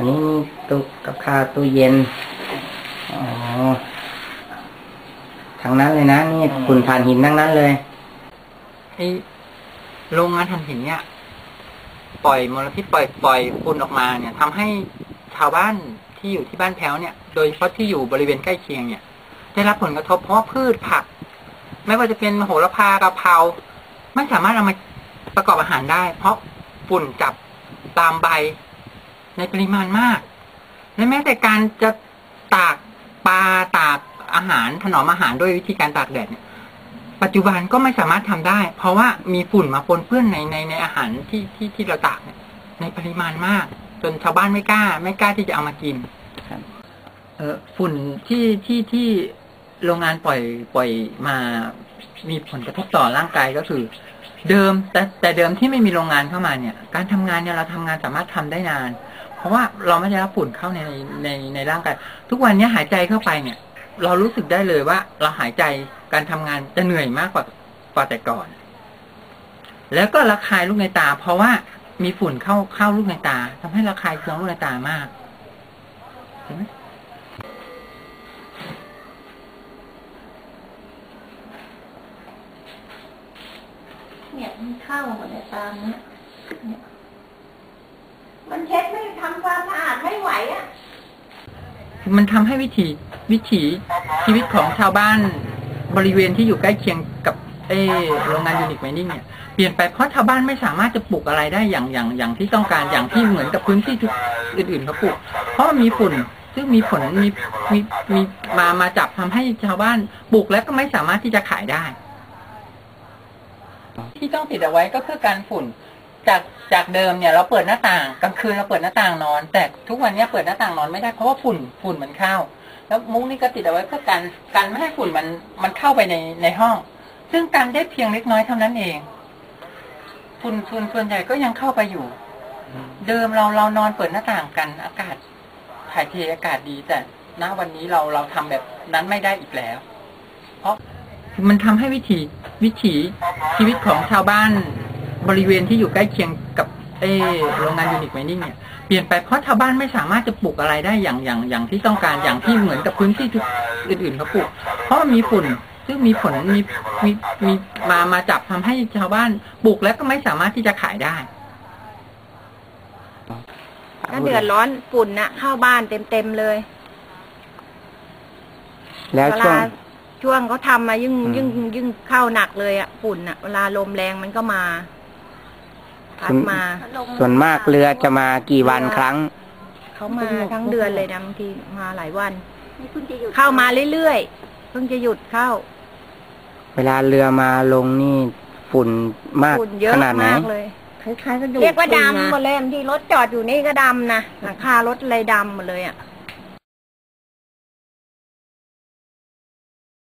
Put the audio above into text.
อันนี้ตู้กับข้าวตู้เย็น อ๋อทางนั้นเลยนะ นี่ฝุ่นถ่านหินทั้งนั้นเลยไอโรงงานถ่านหินเนี่ย ปล่อยมลพิษปล่อยปล่อยฝุ่นออกมาเนี่ยทำให้ชาวบ้านที่อยู่ที่บ้านแพ้วเนี่ย โดยเฉพาะที่อยู่บริเวณใกล้เคียงเนี่ย ได้รับผลกระทบเพราะว่าพืชผัก ไม่ว่าจะเป็นโหระพากะเพราไม่สามารถเอามาประกอบอาหารได้ เพราะฝุ่นจับตามใบ ในปริมาณมาก และแม้แต่การจะตากปลาตากอาหารถนอมอาหารด้วยวิธีการตากแดดเนี่ยปัจจุบันก็ไม่สามารถทำได้ เพราะว่ามีฝุ่นมาปนเปื้อนในในในอาหารที่ที่ที่เราตากเนี่ยในปริมาณมาก จนชาวบ้านไม่กล้า ไม่กล้าที่จะเอามากินเออฝุ่นที่ที่ที่โรงงานปล่อยปล่อยมามีผลกระทบต่อร่างกายก็คือ เดิมแต่แต่เดิมที่ไม่มีโรงงานเข้ามาเนี่ย การทำงานเนี่ยเราทำงานสามารถทำได้นาน เพราะว่าเราไม่ได้รับฝุ่นเข้าในในในร่างกายทุกวันนี้หายใจเข้าไปเนี่ย เรารู้สึกได้เลยว่า เราหายใจการทำงานจะเหนื่อยมากกว่ากว่าแต่ก่อน แล้วก็ระคายลูกในตา เพราะว่ามีฝุ่นเข้าเข้าลูกในตาทำให้ระคายเคืองลูกในตามากเห็นไหมเนี่ยมันเข้าหมดเลยตามเนี้ยเนี่ย มันเช็ดไม่ทำความสะอาดไม่ไหวอะ มันทำให้วิถีวิถีชีวิตของชาวบ้านบริเวณที่อยู่ใกล้เคียงกับเอโรงงานยูนิคไมนิ่งเนี่ยเปลี่ยนไปเพราะชาวบ้านไม่สามารถจะปลูกอะไรได้อย่างอย่างอย่างที่ต้องการอย่างที่เหมือนกับพื้นที่ทุกอื่นๆเขาปลูก เพราะมันมีฝุ่นซึ่งมีผลมีมีมีมามาจับทำให้ชาวบ้านปลูกแล้วก็ไม่สามารถที่จะขายได้ ที่ต้องติดเอาไว้ก็คือการฝุ่น จากจากเดิมเนี่ยเราเปิดหน้าต่างกลางคืนเราเปิดหน้าต่างนอน แต่ทุกวันนี้เปิดหน้าต่างนอนไม่ได้เพราะว่าฝุ่นฝุ่นมันเข้า แล้วมุ้งนี่ก็ติดเอาไว้เพื่อกันกันไม่ให้ฝุ่นมันมันเข้าไปในในห้อง ซึ่งกันได้เพียงเล็กน้อยเท่านั้นเองฝุ่นส่วนส่วนใหญ่ก็ยังเข้าไปอยู่ เดิมเราเรานอนเปิดหน้าต่างกันอากาศถ่ายเทอากาศดีแต่ณวันนี้เราเราทำแบบนั้นไม่ได้อีกแล้ว เพราะมันทำให้วิถีวิถีชีวิตของชาวบ้าน บริเวณที่อยู่ใกล้เคียงกับเออโรงงานยูนิคไมนิ่งเนี่ยเปลี่ยนไปเพราะชาวบ้านไม่สามารถจะปลูกอะไรได้อย่างอย่างอย่างที่ต้องการอย่างที่เหมือนกับพื้นที่ทุกอื่นๆเขาปลูก เพราะมันมีฝุ่นซึ่งมีผลมีมีมีมามาจับทำให้ชาวบ้านปลูกแล้วก็ไม่สามารถที่จะขายได้ถ้าเดือดร้อนฝุ่นน่ะเข้าบ้านเต็มเต็มๆเลย แล้วเวช่วลางช่วงเขาทำมายิ่งอืมยิ่งยิ่งเข้าหนักเลยอะฝุ่นอะเวลาลมแรงมันก็มา พัดมา ส่วนมากเรือจะมากี่วันครั้ง เขามาทั้งเดือนเลยนะบางทีมาหลายวัน เข้ามาเรื่อยๆเพิ่งจะหยุดเข้า เวลาเรือมาลงนี่ฝุ่นมากฝุ่นเยอะขนาดไหนมากเลยคล้ายๆกระดูกเรียกว่าจริงดำนะหมดเลยบางทีรถจอดอยู่นี่ก็ดำนะหลังคารถอะไรดำหมดเลยอะ